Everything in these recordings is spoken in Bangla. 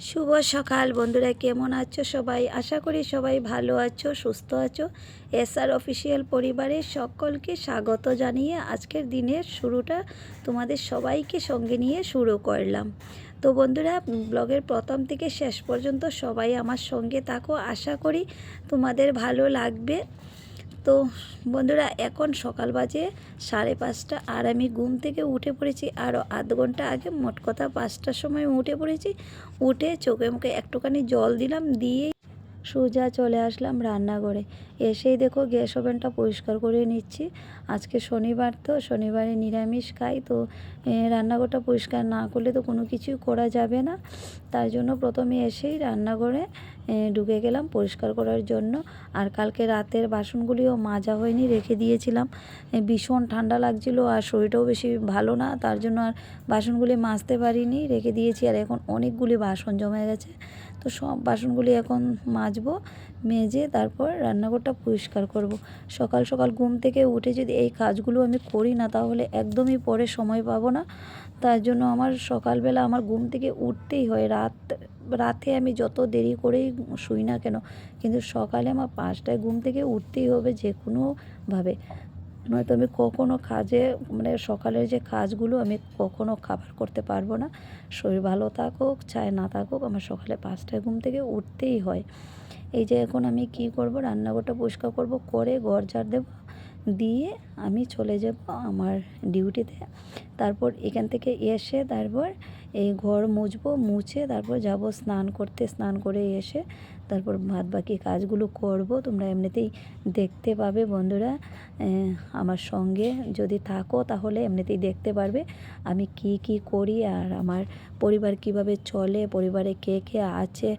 শুভ সকাল। বন্ধুরা, কেমন আছো সবাই? আশা করি সবাই ভালো আছো, সুস্থ আছো। এসআর অফিসিয়াল পরিবারের সকলকে স্বাগত জানিয়ে আজকের দিনের শুরুটা তোমাদের সবাইকে সঙ্গে নিয়ে শুরু করলাম। তো বন্ধুরা, ব্লগের প্রথম থেকে শেষ পর্যন্ত সবাই আমার সঙ্গে থাকো। আশা করি তোমাদের ভালো লাগবে। তো বন্ধুরা, এখন সকাল বাজে সাড়ে পাঁচটা আর আমি ঘুম থেকে উঠে পড়েছি। আরও আধ ঘণ্টা আগে মোট কথা পাঁচটার সময় উঠে পড়েছি। উঠে চোখে মুখে একটুখানি জল দিলাম, দিয়ে সোজা চলে আসলাম রান্নাঘরে। এসেই দেখো গ্যাস ওভেনটা পরিষ্কার করে নিচ্ছি। আজকে শনিবার তো, শনিবারে নিরামিষ খাই, তো রান্নাঘরটা পরিষ্কার না করলে তো কোনো কিছুই করা যাবে না। তার জন্য প্রথমে এসেই রান্নাঘরে ঢুকে গেলাম পরিষ্কার করার জন্য। আর কালকে রাতের বাসনগুলিও মাজা হয়নি, রেখে দিয়েছিলাম। ভীষণ ঠান্ডা লাগছিল আর শরীরটাও বেশি ভালো না, তার জন্য আর বাসনগুলি মাজতে পারিনি, রেখে দিয়েছি। আর এখন অনেকগুলি বাসন জমে গেছে। তো সব বাসনগুলি এখন মাজবো, মেজে তারপর রান্নাঘরটা পরিষ্কার করব। সকাল সকাল ঘুম থেকে উঠে যদি এই কাজগুলো আমি করি না, তাহলে একদমই পরে সময় পাবো না। তার জন্য আমার সকালবেলা আমার ঘুম থেকে উঠতেই হয়, রাত রাতে আমি যত দেরি করেই শুই না কেন, কিন্তু সকালে আমার পাঁচটায় ঘুম থেকে উঠতেই হবে যে কোনোভাবে নয়তো আমি কখনো কাজে মানে সকালের যে কাজগুলো আমি কখনো খাবার করতে পারব না। শরীর ভালো থাকুক, চায় না থাকুক, আমার সকালে পাঁচটায় ঘুম থেকে উঠতেই হয়। এই যে এখন আমি কি করব? রান্নাঘরটা পরিষ্কার করব, করে ঘর ঝাড় দেবো দিয়ে আমি চলে যাব আমার ডিউটিতে। তারপর এখান থেকে এসে তারপর এই ঘর মুছবো, মুছে তারপর যাব স্নান করতে, স্নান করে এসে তারপর বাদ বাকি কাজগুলো করব। তোমরা এমনিতেই দেখতে পাবে বন্ধুরা আমার সঙ্গে যদি থাকো তাহলে এমনিতেই দেখতে পারবে আমি কি কি করি আর আমার পরিবার কীভাবে চলে, পরিবারে কে কে আছে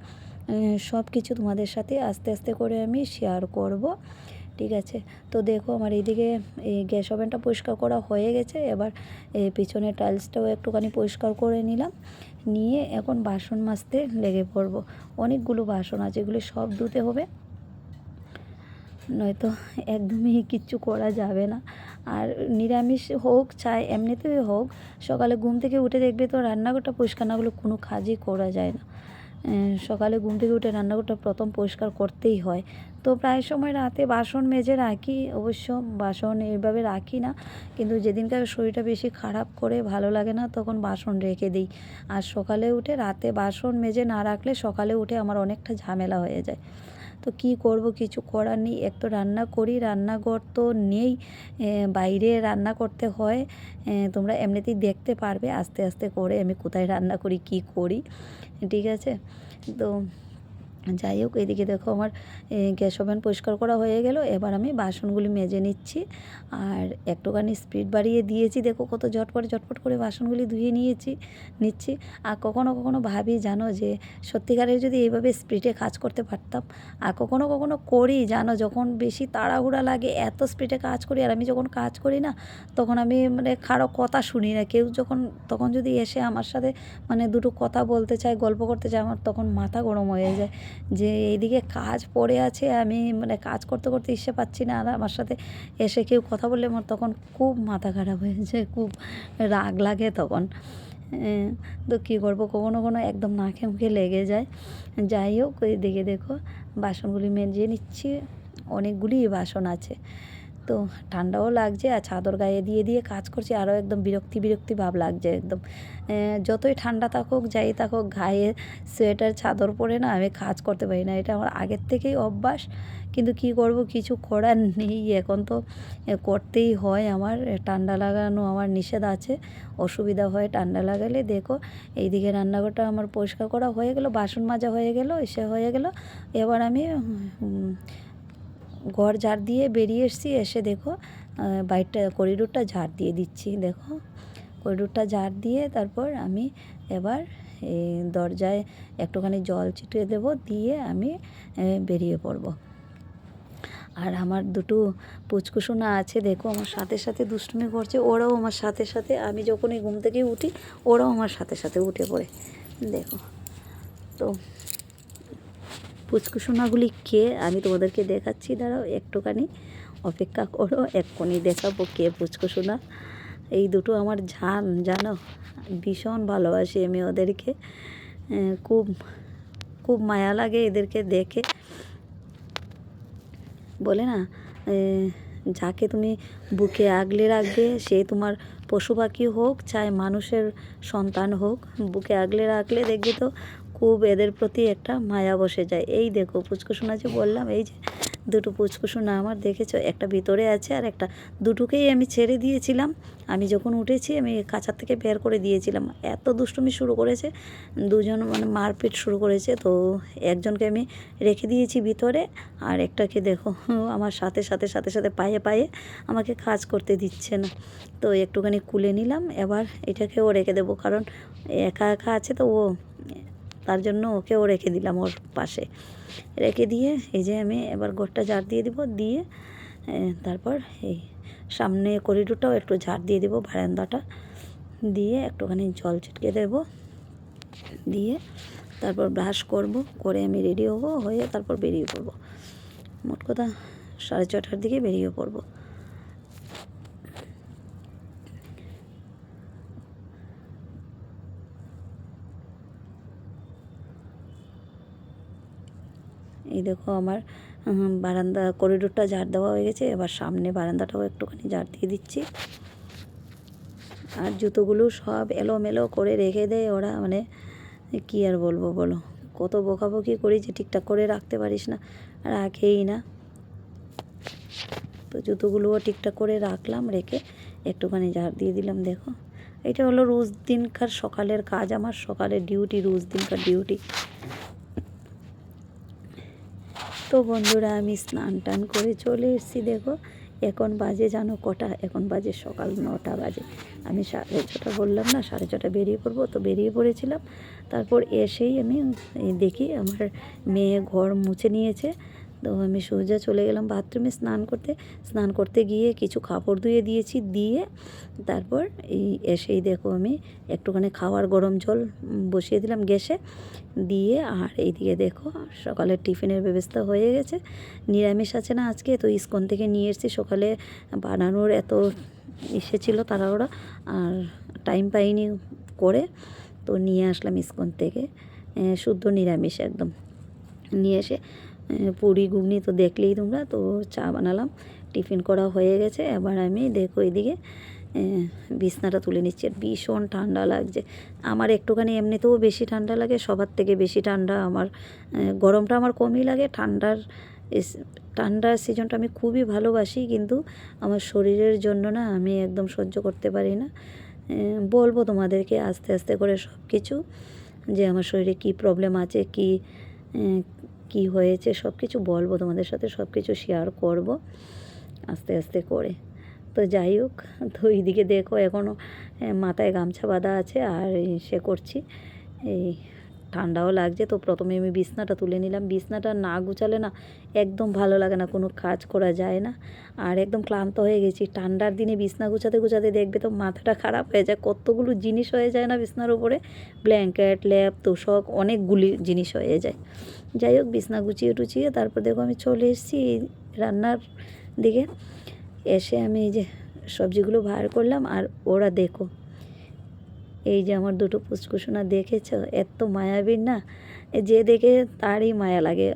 সব কিছু তোমাদের সাথে আস্তে আস্তে করে আমি শেয়ার করব। ঠিক আছে? তো দেখো আমার এইদিকে এই গ্যাস ওভেনটা পরিষ্কার করা হয়ে গেছে। এবার পিছনে টাইলসটাও একটুখানি পরিষ্কার করে নিলাম। নিয়ে এখন বাসন মাজতে লেগে পড়ব। অনেকগুলো বাসন আছে, এগুলি সব ধুতে হবে। নয়তো একদমই কিচ্ছু করা যাবে না। আর নিরামিষ হোক, চাই এমনিতেই হোক, সকালে ঘুম থেকে উঠে দেখবে তো রান্নাঘরটা পরিষ্কার না করলে কোনো কাজই করা যায় না। সকালে ঘুম থেকে উঠে রান্নাঘরটা প্রথম পরিষ্কার করতেই হয়। তো প্রায় সময় রাতে বাসন মেজে রাখি, অবশ্য বাসন এইভাবে রাখি না। কিন্তু যেদিনকার শরীরটা বেশি খারাপ করে, ভালো লাগে না, তখন বাসন রেখে দিই। আর সকালে উঠে রাতে বাসন মেজে না রাখলে সকালে উঠে আমার অনেকটা ঝামেলা হয়ে যায়। তো কি করব, কিছু করার নেই। এক তো রান্না করি, রান্নাঘর তো নেই। বাইরে রান্না করতে হয়। তোমরা এমনিতেই দেখতে পারবে, আস্তে আস্তে করে আমি কোথায় রান্না করি, কি করি। ঠিক আছে? তো যাই হোক, এদিকে দেখো আমার গ্যাস ওভেন পরিষ্কার করা হয়ে গেল। এবার আমি বাসনগুলি মেজে নিচ্ছি। আর একটুখানি স্পিড বাড়িয়ে দিয়েছি। দেখো কত ঝটপট ঝটপট করে বাসনগুলি ধুয়ে নিয়েছি, নিচ্ছি। আর কখনো কখনো ভাবি, জানো যে, সত্যিকারের যদি এইভাবে স্পিডে কাজ করতে পারতাম, আর কখনো কখনো করি, জানো, যখন বেশি তাড়াহুড়া লাগে, এত স্পিডে কাজ করি, আর আমি যখন কাজ করি না, তখন আমি মানে কারও কথা শুনি না। কেউ যখন, তখন যদি এসে আমার সাথে মানে দুটো কথা বলতে চায়, গল্প করতে চায়, আমার তখন মাথা গরম হয়ে যায়। যে এইদিকে কাজ পড়ে আছে, আমি মানে কাজ করতে করতে ইচ্ছে পাচ্ছি না। আর আমার সাথে এসে কেউ কথা বললে আমার তখন খুব মাথা খারাপ হয়ে যায়, খুব রাগ লাগে তখন। তো কী করব? কখনো কখনো একদম নাকে মুখে লেগে যায়। যাই হোক ওই দেখে দেখো, বাসনগুলি মেজে নিচ্ছি, অনেকগুলি বাসন আছে। তো ঠান্ডাও লাগছে আর চাদর গায়ে দিয়ে দিয়ে কাজ করছি, আরও একদম বিরক্তি বিরক্তি ভাব লাগছে একদম। যতই ঠান্ডা থাকুক, যাই থাকুক, গায়ে সোয়েটার, চাদর পরে না আমি কাজ করতে পারি না। এটা আমার আগের থেকেই অভ্যাস, কিন্তু কি করব, কিছু করার নেই। এখন তো করতেই হয় আমার ঠান্ডা লাগানো আমার নিষেধ আছে, অসুবিধা হয় ঠান্ডা লাগালে। দেখো, এইদিকে রান্নাঘরটা আমার পরিষ্কার করা হয়ে গেল, বাসন মাজা হয়ে গেল, এসে হয়ে গেল। এবার আমি ঘর ঝাড় দিয়ে বেরিয়ে এসেছি, এসে দেখো বাইরটা, করিডোরটা ঝাড় দিয়ে দিচ্ছি, দেখো। করিডোরটা ঝাড় দিয়ে তারপর আমি এবার এই দরজায় একটুখানি জল ছিটিয়ে দেবো, দিয়ে আমি বেরিয়ে পড়ব। আর আমার দুটো পুচকুসোনা আছে, দেখো, আমার সাথে সাথে দুষ্টুমি করছে, ওরাও আমার সাথে সাথে, আমি যখনই ঘুম থেকে উঠি, ওরাও আমার সাথে সাথে উঠে পড়ে, দেখো। তো পুচকুসোনাগুলি কে? আমি তোমাদেরকে দেখাচ্ছি, দাঁড়াও, একটুখানি অপেক্ষা করো, এক্ষুনি দেখাবো কে পুচকুসোনা এই দুটো আমার জান, জানো? ভীষণ ভালোবাসি আমি ওদেরকে। খুব খুব মায়া লাগে এদেরকে দেখে। বলে না যাকে তুমি বুকে আগলে রাখবে, সে তোমার পশু পাখি হোক, চাই মানুষের সন্তান হোক, বুকে আগলে রাখলে দেখবে তো খুব এদের প্রতি একটা মায়া বসে যায়। এই দেখো পুচকুসোনা যে বললাম, এই যে দুটো পুচকুসোনা আমার দেখেছ, একটা ভিতরে আছে আর একটা। দুটোকেই আমি ছেড়ে দিয়েছিলাম। আমি যখন উঠেছি, আমি কাঁচার থেকে বের করে দিয়েছিলাম। এত দুষ্টুমি শুরু করেছে, দুজন মানে মারপিট শুরু করেছে। তো একজনকে আমি রেখে দিয়েছি ভিতরে আর একটাকে দেখো, আমার সাথে সাথে সাথে সাথে পায়ে পায়ে আমাকে কাজ করতে দিচ্ছে না। তো একটুখানি কুলে নিলাম, এবার এটাকেও রেখে দেবো। কারণ একা একা আছে তো ও তার জন্য ওকেও রেখে দিলাম ওর পাশে। রেখে দিয়ে এই যে আমি এবার ঘরটা ঝাড় দিয়ে দিব, দিয়ে তারপর এই সামনে করিডোরটাও একটু ঝাড় দিয়ে দেবো বারান্দাটা। দিয়ে একটুখানি জল ছিটকে দেবো। দিয়ে তারপর ব্রাশ করব, করে আমি রেডি হব, হয়ে তারপর বেরিয়ে পড়ব। মোট কথা সাড়ে ছটার দিকে বেরিয়ে পড়ব। এই দেখো আমার বারান্দা, করিডোরটা ঝাড় দেওয়া হয়ে গেছে। এবার সামনে বারান্দাটাও একটুখানি ঝাড় দিয়ে দিচ্ছি। আর জুতোগুলো সব এলোমেলো করে রেখে দেয় ওরা মানে কি আর বলব বলো? কত বকাবকি করি যে ঠিকঠাক করে রাখতে পারিস না রাখেই না। তো জুতোগুলোও ঠিকঠাক করে রাখলাম, রেখে একটুখানি ঝাড় দিয়ে দিলাম, দেখো। এটা হলো রোজ দিনকার সকালের কাজ, আমার সকালের ডিউটি রোজ দিনকার ডিউটি তো বন্ধুরা, আমি স্নান টান করে চলে এসেছি, দেখো। এখন বাজে জানো কটা? এখন বাজে সকাল নটা বাজে। আমি সাড়ে ছটা বললাম না, সাড়ে ছটা বেরিয়ে পড়ব, তো বেরিয়ে পড়েছিলাম। তারপর এসেই আমি দেখি আমার মেয়ে ঘর মুছে নিয়েছে। তো আমি সোজা চলে গেলাম বাথরুমে স্নান করতে। স্নান করতে গিয়ে কিছু কাপড় ধুয়ে দিয়েছি, দিয়ে তারপর এই এসেই দেখো আমি একটুখানি খাওয়ার গরম জল বসিয়ে দিলাম গ্যাসে। দিয়ে আর এইদিকে দেখো সকালের টিফিনের ব্যবস্থা হয়ে গেছে। নিরামিষ আছে না আজকে, তো ইস্কন থেকে নিয়ে এসেছি। সকালে বানানোর এত এসেছিল তারা ওরা আর টাইম পাইনি করে, তো নিয়ে আসলাম ইস্কন থেকে শুদ্ধ নিরামিষ একদম। নিয়ে এসে পুরি, ঘুগনি তো দেখলেই তোমরা। তো চা বানালাম, টিফিন করা হয়ে গেছে। এবার আমি দেখো এদিকে বিছনাটা তুলে নিচ্ছি। আর ভীষণ ঠান্ডা লাগছে। আমার একটুখানি এমনিতেও বেশি ঠান্ডা লাগে, সবার থেকে বেশি ঠান্ডা আমার গরমটা আমার কমই লাগে। ঠান্ডার ঠান্ডার সিজনটা আমি খুবই ভালোবাসি, কিন্তু আমার শরীরের জন্য না আমি একদম সহ্য করতে পারি না। বলব তোমাদেরকে আস্তে আস্তে করে সব কিছু যে আমার শরীরে কী প্রবলেম আছে, কী কী হয়েছে সব কিছু বলব তোমাদের সাথে সব কিছু শেয়ার করব আস্তে আস্তে করে। তো যাই হোক, তো এইদিকে দেখো এখনও মাথায় গামছা বাঁধা আছে আর সে করছি, এই ঠান্ডাও লাগছে তো প্রথমে আমি বিছনাটা তুলে নিলাম। বিছনাটা না গুছালে না একদম ভালো লাগে না, কোনো কাজ করা যায় না। আর একদম ক্লান্ত হয়ে গেছি। ঠান্ডার দিনে বিছনা গুছাতে গুছাতে দেখবে তো মাথাটা খারাপ হয়ে যায়। কতগুলো জিনিস হয়ে যায় না বিছনার উপরে? ব্ল্যাঙ্কেট, ল্যাপ, তোষক, অনেকগুলি জিনিস হয়ে যায়। যাই হোক, বিছনা গুছিয়ে টুচিয়ে তারপর দেখো আমি চলে এসেছি রান্নার দিকে। এসে আমি যে সবজিগুলো বার করলাম আর ওরা দেখো এই যে আমার দুটো পুচকুসোনা দেখেছ? এত মায়াবীর না? যে দেখে তারই মায়া লাগে।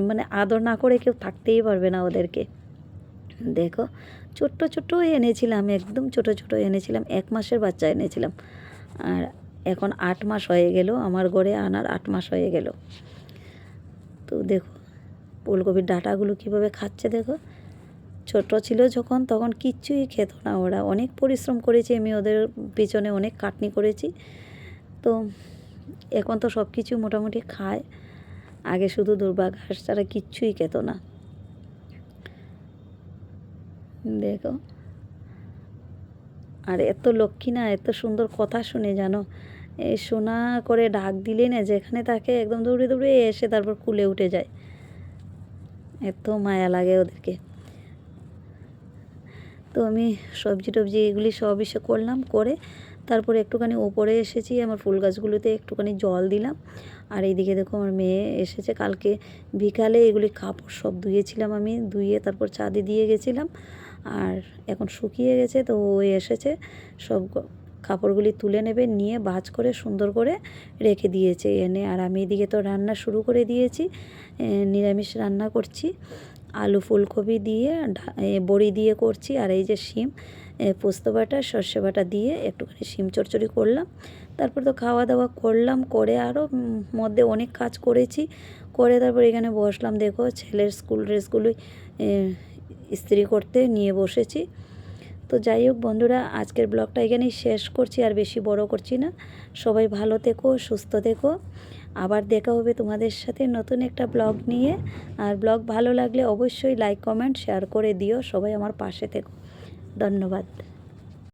মানে আদর না করে কেউ থাকতেই পারবে না ওদেরকে। দেখো, ছোট্ট ছোট্ট এনেছিলাম, একদম ছোট ছোট এনেছিলাম, এক মাসের বাচ্চা এনেছিলাম। আর এখন আট মাস হয়ে গেল, আমার ঘরে আনার আট মাস হয়ে গেল। তো দেখো, ফুলকপির ডাঁটাগুলো কীভাবে খাচ্ছে দেখো। ছোট ছিল যখন, তখন কিচ্ছুই খেত না ওরা। অনেক পরিশ্রম করেছি আমি ওদের পিছনে, অনেক কাটনি করেছি। তো এখন তো সব কিছু মোটামুটি খায়। আগে শুধু দুর্বা ঘাস ছাড়া কিচ্ছুই খেত না। দেখো। আর এত লক্ষ্মী না, এত সুন্দর কথা শুনে জানো? এই শোনা করে ডাক দিলে না, যেখানে তাকে একদম দৌড়ে দৌড়ে এসে তারপর কুলে উঠে যায়। এত মায়া লাগে ওদেরকে। তো আমি সবজি টবজি এগুলি সব এসে করলাম, করে তারপরে একটুখানি ওপরে এসেছি, আমার ফুল গাছগুলোতে একটুখানি জল দিলাম। আর এইদিকে দেখো আমার মেয়ে এসেছে, কালকে বিকালে এগুলি কাপড় সব ধুয়েছিলাম আমি, ধুয়ে তারপর চাঁদে দিয়ে গেছিলাম। আর এখন শুকিয়ে গেছে তো ও এসেছে, সব কাপড়গুলি তুলে নেবে, নিয়ে ভাঁজ করে সুন্দর করে রেখে দিয়েছে এনে। আর আমি এদিকে তো রান্না শুরু করে দিয়েছি নিরামিষ রান্না করছি। আলু ফুলকপি দিয়ে বড়ি দিয়ে করছি, আর এই যে শিম পোস্ত বাটা, সর্ষে বাটা দিয়ে একটুখানি শিম চড়চড়ি করলাম। তারপর তো খাওয়া দাওয়া করলাম, করে আরও মধ্যে অনেক কাজ করেছি। করে তারপর এখানে বসলাম, দেখো ছেলের স্কুল ড্রেসগুলোই ইস্ত্রি করতে নিয়ে বসেছি। তো যাই হোক বন্ধুরা, আজকের ব্লগটা এখানেই শেষ করছি, আর বেশি বড় করছি না। সবাই ভালো থেকো, সুস্থ থেকো। আবার দেখা হবে তোমাদের সাথে নতুন একটা ব্লগ নিয়ে। আর ব্লগ ভালো লাগলে অবশ্যই লাইক কমেন্ট শেয়ার করে দিও। সবাই আমার পাশে থেকো। ধন্যবাদ।